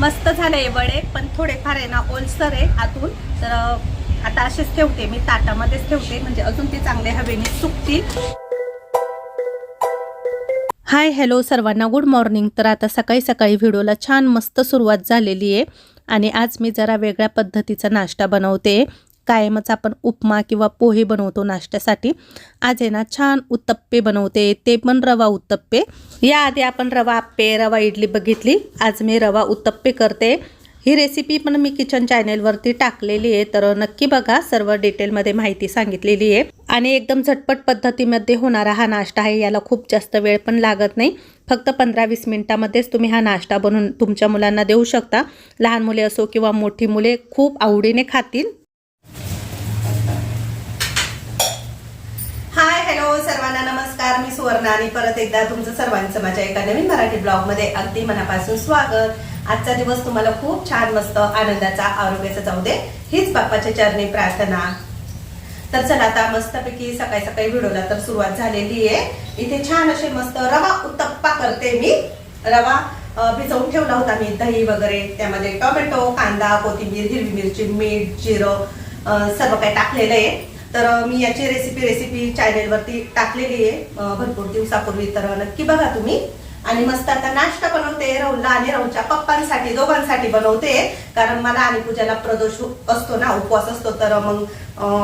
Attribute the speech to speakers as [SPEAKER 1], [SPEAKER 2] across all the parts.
[SPEAKER 1] मस्त झाले वडे पण थोडेफार आहे ना ओलसर आहे आतून. तर आता असेच ठेवते मी ताटामध्येच ठेवते म्हणजे अजून ते चांगले हवेने सुकतील. हाय हॅलो सर्वांना गुड मॉर्निंग. तर आता सकाळी सकाळी व्हिडिओला छान मस्त सुरुवात झालेली आहे. आणि आज मी जरा वेगळ्या पद्धतीचा नाश्ता बनवते. कायमच आपण उपमा किंवा पोहे बनवतो नाश्त्यासाठी. आज आहे ना छान उत्तप्पे बनवते. ते पण रवा उत्तप्पे. याआधी आपण रवा आप्पे रवा इडली बघितली. आज मी रवा उत्तप्पे करते. ही रेसिपी पण मी किचन चॅनेलवरती टाकलेली आहे. तर नक्की बघा सर्व डिटेलमध्ये माहिती सांगितलेली आहे. आणि एकदम झटपट पद्धतीमध्ये होणारा हा नाश्ता आहे. याला खूप जास्त वेळ पण लागत नाही. फक्त पंधरा वीस मिनटामध्येच तुम्ही हा नाश्ता बनवून तुमच्या मुलांना देऊ शकता. लहान मुले असो किंवा मोठी मुले खूप आवडीने खातील हाय हॅलो सर्वांना नमस्कार मी सुवर्ण आणि परत एकदा तुमचं सर्वांचं माझ्या एका नवीन मराठी ब्लॉगमध्ये अगदी मनापासून स्वागत. आजचा दिवस तुम्हाला खूप छान मस्त आनंदाचा आरोग्याचा जाऊ दे हीच बाप्पाच्या चरणी प्रार्थना. तर चला आता मस्तपैकी सकाळी सकाळी व्हिडिओला तर सुरुवात झालेली आहे. इथे छान असे मस्त रवा उत्तप्पा करते मी. रवा भिजवून ठेवला होता मी दही वगैरे त्यामध्ये टोमॅटो कांदा कोथिंबीर हिरवी मिरची मीठ जिरं सर्व काही टाकलेलं आहे. तर मी याची रेसिपी रेसिपी चॅनेलवरती टाकलेली आहे. भरपूर दिवसापूर्वी. तर नक्की बघा तुम्ही. आणि मस्त आता नाश्ता बनवते राहुलला आणि राहुलच्या पप्पांसाठी दोघांसाठी बनवते. कारण मला आणि पूजाला प्रदोष असतो ना उपवास असतो. तर मग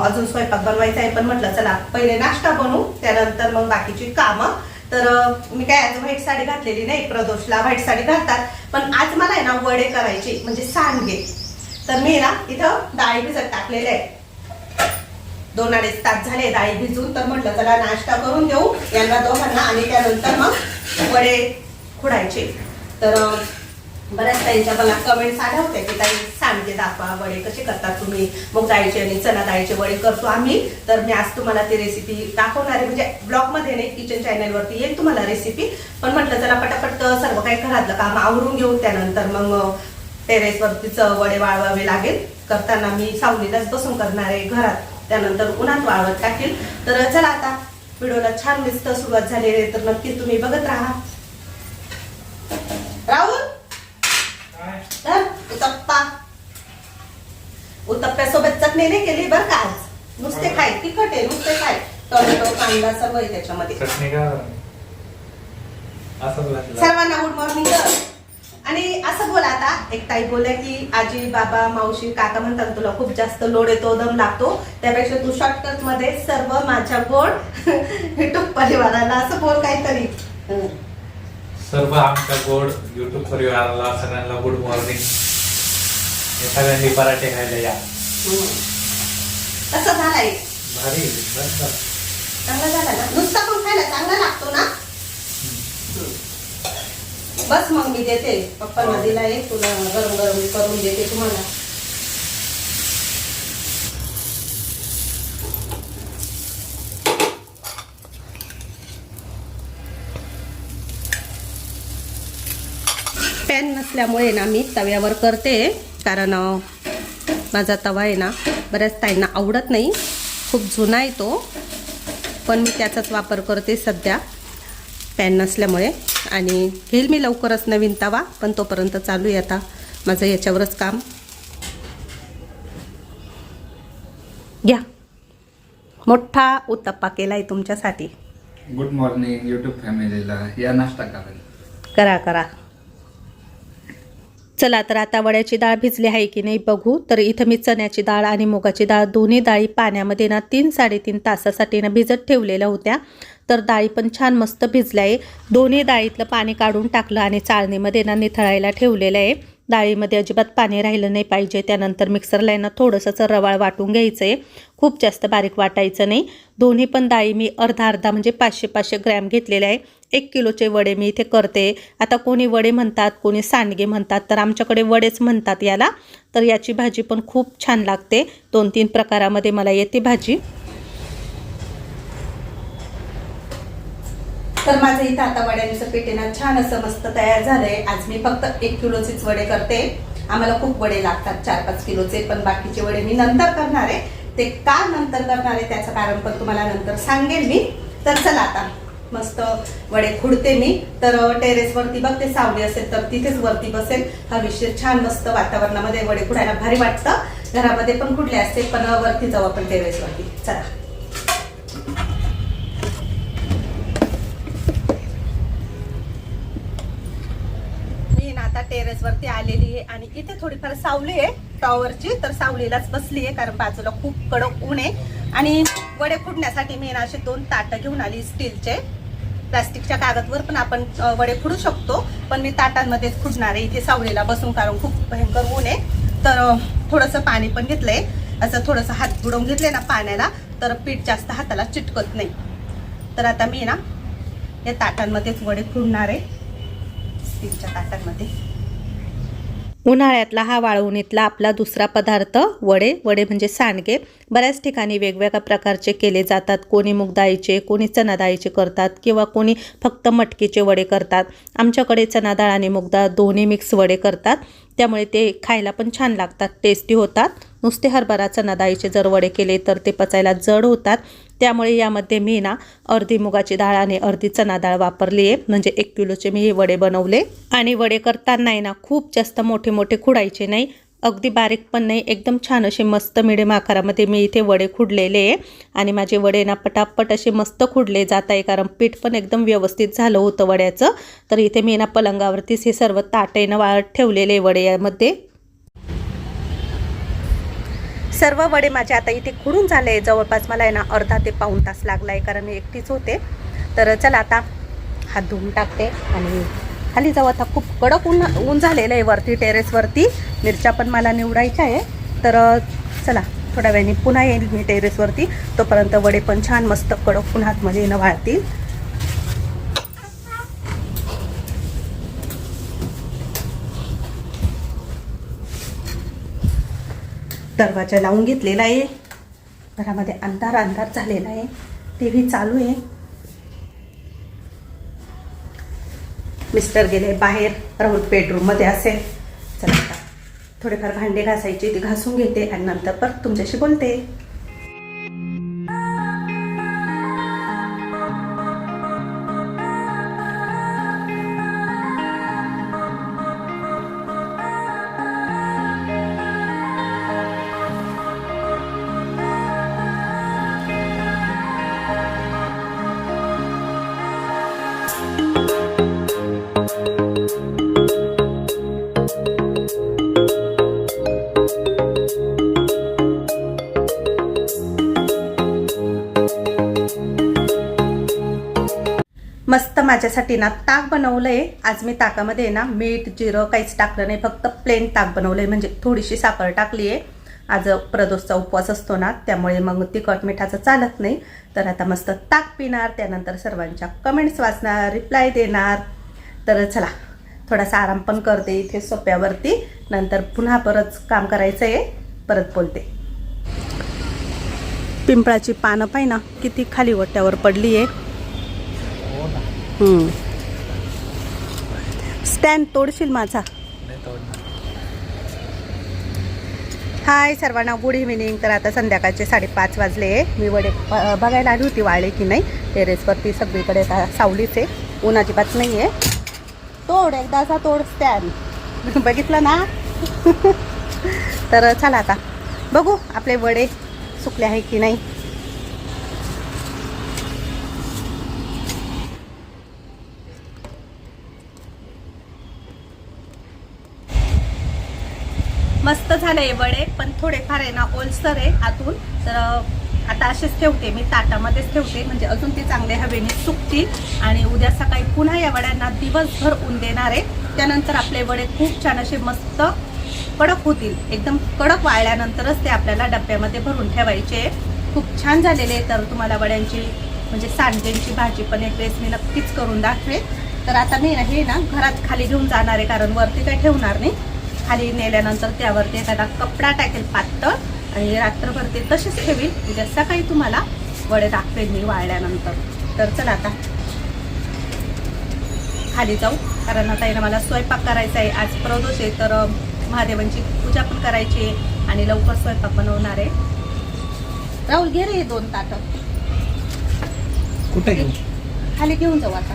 [SPEAKER 1] अजून स्वयंपाक बनवायचा आहे. पण म्हटलं चला पहिले नाश्ता बनवू. त्यानंतर मग बाकीची कामं. तर मी काय आज व्हाईट साडी घातलेली नाही. प्रदोषला व्हाईट साडी घालतात. पण आज मला आहे ना वडे करायचे. म्हणजे सांडगे. तर मी ना इथं डाळी भिजत टाकलेले आहे. दोन अडीच तास झाले डाळी भिजून तर म्हटलं चला नाश्ता करून देऊ यांना दोघांना आणि त्यानंतर मग वडे खुडायचे तर बऱ्याच ताईंच्या मला कमेंट्स आल्या होत्या की ताई सांगते दाखवा वडे कसे करतात तुम्ही? मग जायचे आणि चला दाळीचे वडे करतो आम्ही. तर मी आज तुम्हाला ती रेसिपी दाखवणार आहे. म्हणजे ब्लॉगमध्ये नाही किचन चॅनलवरती येईल तुम्हाला रेसिपी पण म्हटलं चला पटापट सर्व काही घरातलं काम आवरून घेऊ. त्यानंतर मग टेरेसवरतीच वडे वाळवावे लागेल. करताना मी सावलीलाच बसून करणार आहे घरात. त्यानंतर उन्हात वाळवत टाकेल. तर चला आता व्हिडिओला छान मस्त सुरुवात झालेली आहे तर नक्कीच तुम्ही बघत राहा. राहुल? उत्तप्पा. उत्तप्प्यासोबत चटणी नाही केली बरं का आज? नुसते खाय तिखट आहे नुसते खाय. टोमॅटो कांदा सर्व आहे त्याच्यामध्ये. सर्वांना गुड मॉर्निंग आणि असं बोला आता एक ताई बोलल्या की आजी बाबा मावशी काका म्हणतात तुला खूप जास्त लोड येतो दम लागतो त्यापेक्षा तू शॉर्टकटमध्ये सर्व माझ्या गोड युट्यूब परिवाराला असं बोल काहीतरी हं.
[SPEAKER 2] सर्व आमच्या गोड युट्यूब परिवाराला सगळ्यांना गुड मॉर्निंग सगळ्यांनी पराठे खायला या
[SPEAKER 1] हं. कसं झालाय
[SPEAKER 2] भारी.
[SPEAKER 1] चांगला झाला ना नुसता पण खायला चांगला लागतो ना बस मग मी देते. पप्पांना दिला एक तुला गरम गरम करून देते तुम्हाला. पॅन नसल्यामुळे ना मी तव्यावर करते कारण माझा तवा आहे ना बऱ्याच ताईंना आवडत नाही. खूप जुना आहे तो. पण मी त्याचाच वापर करते सध्या. पॅन नसल्यामुळे. आणि घेईल मी लवकरच नवीन तवा पण तोपर्यंत चालू आहे आता माझं याच्यावरच काम. घ्या. मोठा उत्तप्पा केला आहे तुमच्यासाठी.
[SPEAKER 3] गुड मॉर्निंग युट्यूब फॅमिलीला या नाश्ता करायला.
[SPEAKER 1] करा करा. चला तर आता वड्याची डाळ भिजली आहे की नाही बघू. तर इथं मी चण्याची डाळ आणि मुगाची डाळ दोन्ही डाळी पाण्यामध्ये ना तीन साडेतीन तासासाठी ना भिजत ठेवलेल्या होत्या. तर डाळी पण छान मस्त भिजल्या आहे. दोन्ही डाळीतलं पाणी काढून टाकलं आणि चाळणीमध्ये ना निथळायला ठेवलेलं आहे. डाळीमध्ये अजिबात पाणी राहिलं नाही पाहिजे. त्यानंतर मिक्सरला आहे ना थोडंसं रवाळ वाटून घ्यायचं आहे खूप जास्त बारीक वाटायचं नाही. दोन्ही पण डाळी मी अर्धा अर्धा म्हणजे पाचशे पाचशे ग्रॅम घेतलेले आहे. एक किलोचे वडे मी इथे करते. आता कोणी वडे म्हणतात कोणी सांडगे म्हणतात तर आमच्याकडे वडेच म्हणतात याला. तर याची भाजी पण खूप छान लागते. दोन तीन प्रकारामध्ये मला येते भाजी. तर माझं इथं आता वड्यांचं पीठ छान असं मस्त तयार झालंय. आज मी फक्त एक किलोचेच वडे करते. आम्हाला खूप वडे लागतात चार पाच किलोचे पण बाकीचे वडे मी नंतर करणार आहे. ते का नंतर करणार आहे त्याचं कारण पण तुम्हाला नंतर सांगेल मी. तर चला आता मस्त वडे खुडते मी. तर टेरेसवरती बघते सावली असेल तर तिथेच वरती बसेल. हवेशीर छान मस्त वातावरणामध्ये वडे खुडायला भारी वाटतं. घरामध्ये पण खुडले असते पण वरती जाऊ आपण टेरेसवरती. चला. टेरेस वरती आलेली आहे आणि इथे थोडीफार सावली आहे टॉवरची. तर सावलीलाच बसली आहे कारण बाजूला खूप कडक ऊन आहे. आणि वडे फुडण्यासाठी मी ना असे दोन ताटं घेऊन आली स्टीलचे. प्लास्टिकच्या कागदवर पण आपण वडे फुडू शकतो. पण मी ताटांमध्येच फुडणार आहे. इथे सावलीला बसून कारण खूप भयंकर ऊन आहे. तर थोडंसं पाणी पण घेतलंय. असं थोडंसं हात बुडवून घेतले ना पाण्याला. तर पीठ जास्त हाताला चिटकत नाही. तर आता मी ना या ताटांमध्येच वडे फुडणार आहे. स्टीलच्या ताटांमध्ये. उन्हाळ्यातला हा वाळवणीतला आपला दुसरा पदार्थ वडे. वडे म्हणजे सांडगे. बऱ्याच ठिकाणी वेगवेगळ्या प्रकारचे केले जातात. कोणी मूग कोणी चना करतात किंवा कोणी फक्त मटकीचे वडे करतात. आमच्याकडे चणाडाळ आणि मूग दोन्ही मिक्स वडे करतात. त्यामुळे ते खायला पण छान लागतात टेस्टी होतात. नुसते हरभरा चना जर वडे केले तर ते पचायला जड होतात. त्यामुळे यामध्ये मी ना अर्धी मुगाची डाळ आणि अर्धी चना डाळ वापरली आहे. म्हणजे एक किलोचे मी हे वडे बनवले. आणि वडे करतानाही ना खूप जास्त मोठे मोठे खुडायचे नाही. अगदी बारीक पण नाही एकदम छान असे मस्त मिडियम आकारामध्ये मी इथे वडे खुडलेले. आहे आणि माझे वडे ना पटापट असे मस्त खुडले जात आहे कारण पीठ पण एकदम व्यवस्थित झालं होतं वड्याचं. तर इथे मी ना पलंगावरतीच हे सर्व ताटेनं वाळत ठेवलेले वडे यामध्ये सर्व वडे माझे आता इथे खुडून झाले जवळपास मला आहे ना अर्धा ते पाऊण तास लागला आहे कारण मी एकटीच होते. तर चला आता हात धुवून टाकते आणि खाली जाऊ. आता खूप कडक ऊन ऊन झालेलं आहे वरती टेरेसवरती मिरच्या पण मला निवडायच्या आहे. तर चला थोड्या वेळाने पुन्हा येईल मी टेरेसवरती तोपर्यंत वडे पण छान मस्त कडक उन्हातमध्ये येणं वाळतील दरवाजा लावून घेतलेला आहे. घरामध्ये अंधार अंधार झालेला आहे. टी व्ही चालू आहे. मिस्टर गेले बाहेर राहुल बेडरूममध्ये असेल. चला थोडेफार भांडे घासायचे ते घासून घेते आणि नंतर परत तुमच्याशी बोलते. माझ्यासाठी ना ताक बनवलंय. आज मी ताकामध्ये ना मीठ जिरं काहीच टाकलं नाही. फक्त प्लेन ताक बनवलंय. म्हणजे थोडीशी साखर टाकली आहे आज प्रदोषचा उपवास असतो ना त्यामुळे मग तिखट मिठाचं चालत नाही. तर आता मस्त ताक पिणार त्यानंतर सर्वांच्या कमेंट्स वाचणार रिप्लाय देणार. तर चला थोडासा आराम पण करते इथे सोप्यावरती. नंतर पुन्हा परत काम करायचं आहे परत बोलते. पिंपळाची पानं पाहिना ना किती खाली वट्यावर पडली आहे स्टँड तोडशील माझा. हाय सर्वांना गुड इव्हिनिंग तर आता संध्याकाळचे साडेपाच वाजले. मी वडे बघायला आली होती वाळले की नाही. टेरेसवरती सगळीकडे आता सावलीच आहे. ऊन अजिबात नाही आहे तोड एकदाचा तोड स्टँड बघितलं ना? तर चला आता. बघू आपले वडे सुकले आहे की नाही. झालं झाले वडे पण थोडेफार आहे ना ओलसर आहे आतून. तर आता असेच ठेवते मी ताटामध्येच ठेवते. म्हणजे अजून ते चांगले हवेने सुकतील. आणि उद्या सकाळी पुन्हा या वड्यांना दिवसभर ऊन देणार आहे. त्यानंतर आपले वडे खूप छान असे मस्त कडक होतील. एकदम कडक वाळल्यानंतरच ते आपल्याला डब्यामध्ये भरून ठेवायचे खूप छान झालेले तर तुम्हाला वड्यांची म्हणजे सांडग्यांची भाजी पण एक वेळेस मी नक्कीच करून दाखवेन. तर आता मी हे ना घरात खाली घेऊन जाणार आहे कारण वरती काही ठेवणार नाही. खाली नेल्यानंतर त्यावरती एखादा कपडा टाकेल पातळ आणि रात्रभर ते तसेच ठेवील उद्या सकाळी तुम्हाला वडे दाखवेल मी वाळल्यानंतर. तर चला आता खाली जाऊ. कारण आता ना मला स्वयंपाक करायचा आहे. आज प्रदोष आहे तर महादेवांची पूजा पण करायची आहे आणि लवकर स्वयंपाक बनवणार आहे. राहुल घे रे दोन ताटं.
[SPEAKER 2] कुठे
[SPEAKER 1] खाली घेऊन जाऊ आता.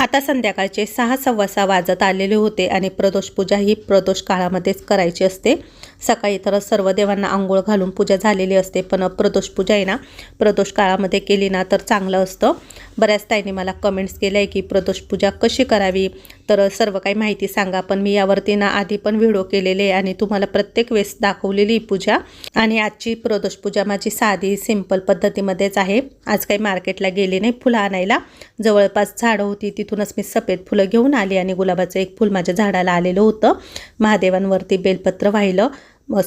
[SPEAKER 1] आता संध्याकाळचे सहा सव्वा सहा वाजत आलेले होते आणि प्रदोष पूजा ही प्रदोष काळामध्येच करायची असते. सकाळी तर सर्व देवांना आंघोळ घालून पूजा झालेली असते पण प्रदोष पूजा आहे ना प्रदोष काळामध्ये केली ना तर चांगलं असतं. बऱ्याच ताईंनी मला कमेंट्स केल्या आहे की प्रदोष पूजा कशी करावी? तर सर्व काही माहिती सांगा पण मी यावरती ना आधी पण व्हिडिओ केलेले आहे आणि तुम्हाला प्रत्येक वेळेस दाखवलेली ही पूजा. आणि आजची प्रदोष पूजा माझी साधी सिंपल पद्धतीमध्येच आहे. आज काही मार्केटला गेली नाही फुलं आणायला. जवळपास झाडं होती तिथूनच मी सफेद फुलं घेऊन आली आणि गुलाबाचं एक फुल माझ्या झाडाला आलेलं होतं. महादेवांवरती बेलपत्र वाहिलं.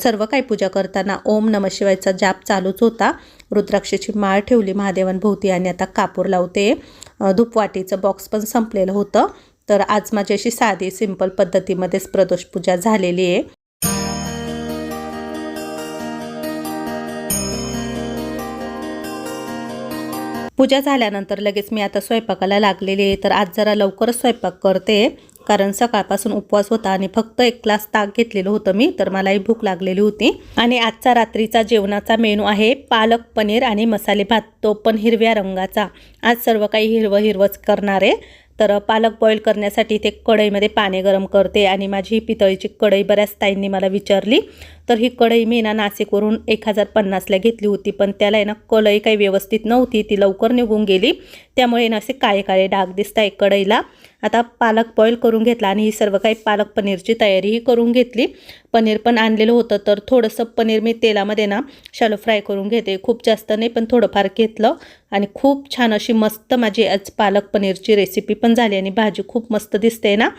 [SPEAKER 1] सर्व काही पूजा करताना ओम नम शिवायचा जाप चालूच होता. रुद्राक्षाची माळ ठेवली महादेवांभोवती आणि आता कापूर लावते. धूपवाटीचं बॉक्स पण संपलेलं होतं. तर आज माझी अशी साधी सिंपल पद्धतीमध्येच प्रदोष पूजा झालेली आहे. पूजा झाल्यानंतर लगेच मी आता स्वयंपाकाला लागलेली आहे. तर आज जरा लवकरच स्वयंपाक करते. कारण सकाळपासून उपवास होता आणि फक्त एक ग्लास ताक घेतलेलं होतं मी तर मलाही भूक लागलेली होती. आणि आजचा रात्रीचा जेवणाचा मेनू आहे पालक पनीर आणि मसाले भात तो पण हिरव्या रंगाचा. आज सर्व काही हिरवं हिरवंच करणार आहे. तर पालक बॉईल करण्यासाठी ते कढईमध्ये पाणी गरम करते आणि माझी ही पितळीची कढई बऱ्याच ताईंनी मला विचारली. तर ही कढई मी ना नाशिकवरून एक हजार पन्नासला घेतली होती पण त्याला आहे ना कलई काही व्यवस्थित नव्हती ती लवकर निघून गेली. त्यामुळे ना असे काळे काळे डाग दिसत आहे कढईला. आता पालक बॉईल करून घेतला आणि ही सर्व काही पालक पनीरची तयारीही करून घेतली. पनीर पण आणलेलं होतं तर थोडंसं पनीर मी तेलामध्ये ना शालो फ्राय करून घेते. खूप जास्त नाही पण थोडंफार घेतलं. आणि खूप छान अशी मस्त माझी आज पालक पनीरची रेसिपी पण झाली आणि भाजी खूप मस्त दिसते ना.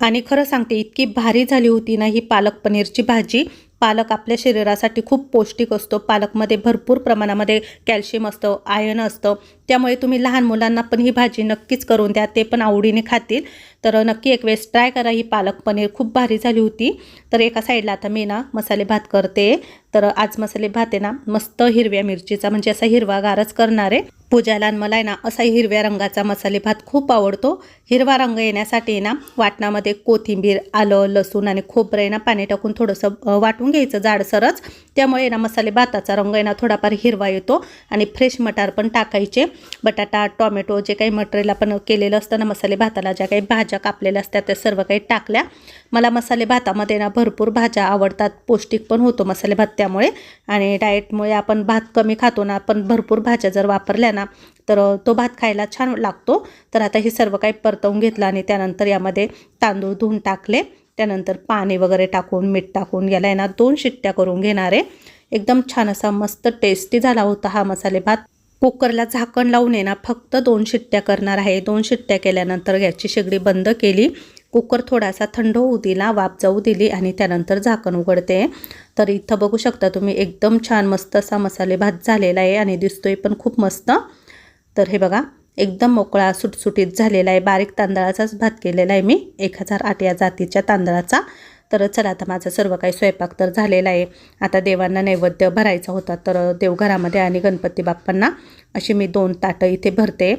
[SPEAKER 1] आणि खरं सांगते इतकी भारी झाली होती ना ही पालक पनीरची भाजी. पालक आपल्या शरीरासाठी खूप पौष्टिक असतो. पालकमध्ये भरपूर प्रमाणामध्ये कॅल्शियम असतं आयर्न असतं. त्यामुळे तुम्ही लहान मुलांना पण ही भाजी नक्कीच करून द्या. ते पण आवडीने खातील. तर नक्की एक वेळेस ट्राय करा. ही पालक पनीर खूप भारी झाली होती. तर एका साईडला आता मी ना मसाले भात करते. तर आज मसाले भात आहे ना मस्त हिरव्या मिरचीचा म्हणजे असा हिरवा गारच करणार. आहे पूजाला आणि मला आहे ना असा हिरव्या रंगाचा मसाले भात खूप आवडतो. हिरवा रंग येण्यासाठी ना वाटणामध्ये कोथिंबीर आलं लसूण आणि खोबरं आहे ना पाणी टाकून थोडंसं वाटून घ्यायचं जाडसरच. त्यामुळे ना मसाले भाताचा रंग आहे ना थोडाफार हिरवा येतो आणि फ्रेश मटार पण टाकायचे. बटाटा टोमॅटो जे काही मटेरियल आपण केलेलं असतं ना मसाले भाताला ज्या काही भाज्या कापलेल्या असतात त्या सर्व काही टाकल्या. मला मसाले भातामध्ये ना भरपूर भाज्या आवडतात. पौष्टिक पण होतो मसाले भात त्यामुळे. आणि डाएटमुळे आपण भात कमी खातो ना पण भरपूर भाज्या जर वापरल्या ना तर तो भात खायला छान लागतो. तर आता हे सर्व काही परतवून घेतलं आणि त्यानंतर यामध्ये तांदूळ धुवून टाकले. त्यानंतर पाणी वगैरे टाकून मीठ टाकून याला आहे ना दोन शिट्ट्या करून घेणार आहे. एकदम छान असा मस्त टेस्टी झाला होता हा मसाले भात. कुकरला झाकण लावून आहे ना फक्त दोन शिट्ट्या करणार आहे. दोन शिट्ट्या केल्यानंतर गॅसची शेगडी बंद केली. कुकर थोडासा थंड होऊ दिला वाफ जाऊ दिली आणि त्यानंतर झाकण उघडते. तर इथं बघू शकता तुम्ही एकदम छान मस्त असा मसाले भात झालेला आहे आणि दिसतोय पण खूप मस्त. तर हे बघा एकदम मोकळा सुटसुटीत झालेला आहे. बारीक तांदळाचाच भात केलेला आहे मी. एक हजार आठ या जातीच्या तांदळाचा. तर चला आता माझा सर्व काही स्वयंपाक तर झालेला आहे. आता देवांना नैवेद्य भरायचा होता तर देवघरामध्ये आणि गणपती बाप्पांना अशी मी दोन ताटं इथे भरते.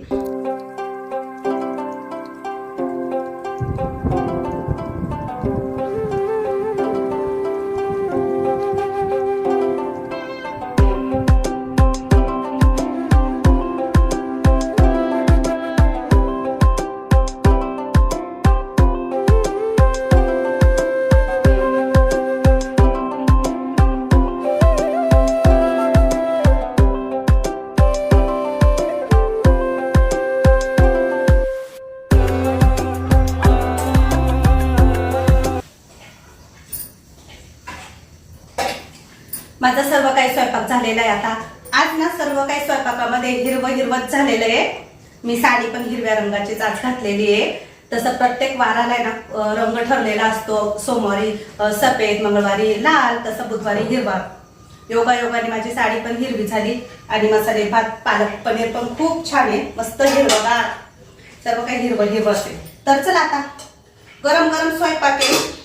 [SPEAKER 1] माझा सर्व काही स्वयंपाक झालेला आहे आता. आज ना सर्व काही स्वयंपाकामध्ये हिरवं हिरवत झालेलं आहे. मी साडी पण हिरव्या रंगाचीच आज घातलेली आहे. तसं प्रत्येक वाराला आहे ना रंग ठरलेला असतो. सोमवारी सफेद मंगळवारी लाल तसं बुधवारी हिरवा. योगा योगाने माझी साडी पण हिरवी झाली आणि मसाले भात पालक पनीर पण खूप छान आहे. मस्त हिरवगार. सर्व काही हिरवं हिरवं असेल तर चला आता. गरम गरम स्वयंपाक आहे.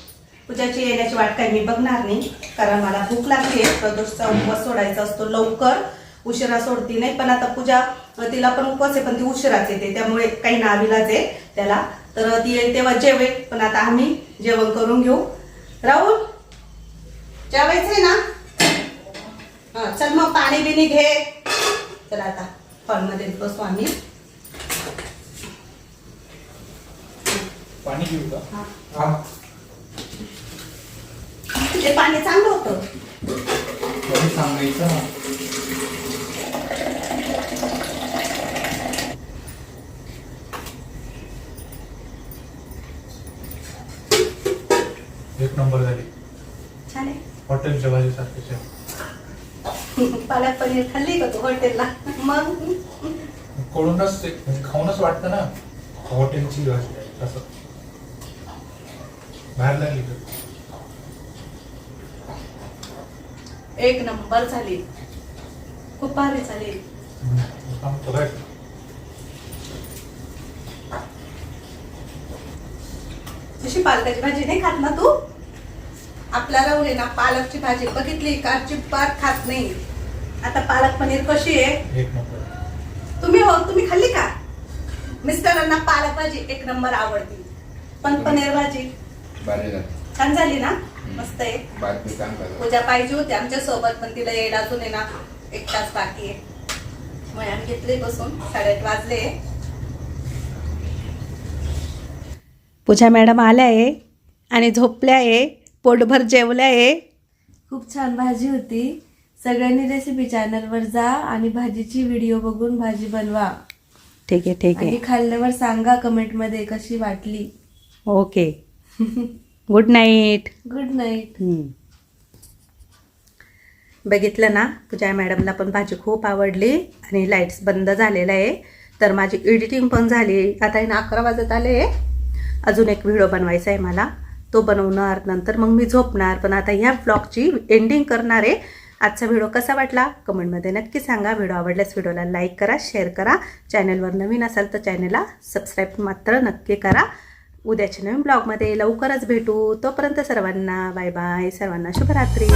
[SPEAKER 1] पूजाची येण्याची वाट काही मी बघणार नाही कारण मला भूक लागली आहे. प्रदोषचा उपवास सोडायचा असतो लवकर. उशिरा सोडती नाही पण आता पूजा तिला पण उपवास आहे पण ती उशिराच येते. त्यामुळे काही नाविलाच आहे त्याला. तर ती येईल तेव्हा जेवेल. पण आता आम्ही जेवण करून घेऊ. राहुल जेवायचंय ना? हा चल मग पाणी बिणी घे. चल आता हॉलमध्ये बसू आम्ही
[SPEAKER 2] पाणी घेऊ का?
[SPEAKER 1] ते पाणी चांगलं होतं.
[SPEAKER 2] सांगायचं एक नंबर झाली.
[SPEAKER 1] छान आहे.
[SPEAKER 2] हॉटेलच्या भाजी सारखीच्या
[SPEAKER 1] पालक पनीर खाल्ली का तू हॉटेलला? मग?
[SPEAKER 2] कळूनच ते म्हणजे खाऊनच वाटतं ना. हॉटेलची भाजी असं. बाहेर लागली तर?
[SPEAKER 1] एक नंबर झाली. खूप भारी झाली. तशी पालकाची भाजी नाही खात ना तू? आपल्या राहुले ना पालकची भाजी बघितली का अजिबात खात नाही. आता पालक पनीर कशी आहे?
[SPEAKER 2] एक नंबर.
[SPEAKER 1] तुम्ही हो तुम्ही खाल्ली का? मिस्टरांना पालक भाजी एक नंबर आवडती. पण पनीर भाजी
[SPEAKER 3] झालं
[SPEAKER 1] छान झाली ना? मस्त आहे.
[SPEAKER 3] बातमी चांगला झाला.
[SPEAKER 1] पूजा पाहिजे होती. आमच्यासोबत पण तिला यायला अजून आहे ना एक तास बाकी आहे. मग आम्ही घेतले बसून. साडेआठ वाजले पूजा मॅडम आल्या आहे आणि झोपल्या आहे. पोटभर जेवल्या आहे.
[SPEAKER 4] खूप छान भाजी होती. सगळ्यांनी रेसिपी चॅनलवर जा आणि भाजीची व्हिडिओ बघून भाजी बनवा.
[SPEAKER 1] ठीक आहे ठीक
[SPEAKER 4] आणि खाल्ल्यावर सांगा कमेंटमध्ये कशी वाटली.
[SPEAKER 1] Okay good night
[SPEAKER 4] good night
[SPEAKER 1] बघितलं ना पूजा मॅडमला पण भाजी खूप आवडली आणि लाईट्स बंद झालेला आहे. तर माझी एडिटिंग पण झाली. आता ना अकरा वाजत आले अजून एक व्हिडिओ बनवायचा आहे मला. तो बनवणार नंतर मग मी झोपणार. पण आता ह्या ब्लॉगची एंडिंग करणार आहे. आजचा व्हिडिओ कसा वाटला? कमेंटमध्ये नक्की सांगा. व्हिडिओ आवडल्यास व्हिडिओला लाईक करा शेअर करा. चॅनलवर नवीन असाल तर चॅनलला सबस्क्राईब मात्र नक्की करा. उद्याच्या नवीन ब्लॉगमध्ये लवकरच भेटू. तोपर्यंत सर्वांना बाय बाय सर्वांना शुभरात्री.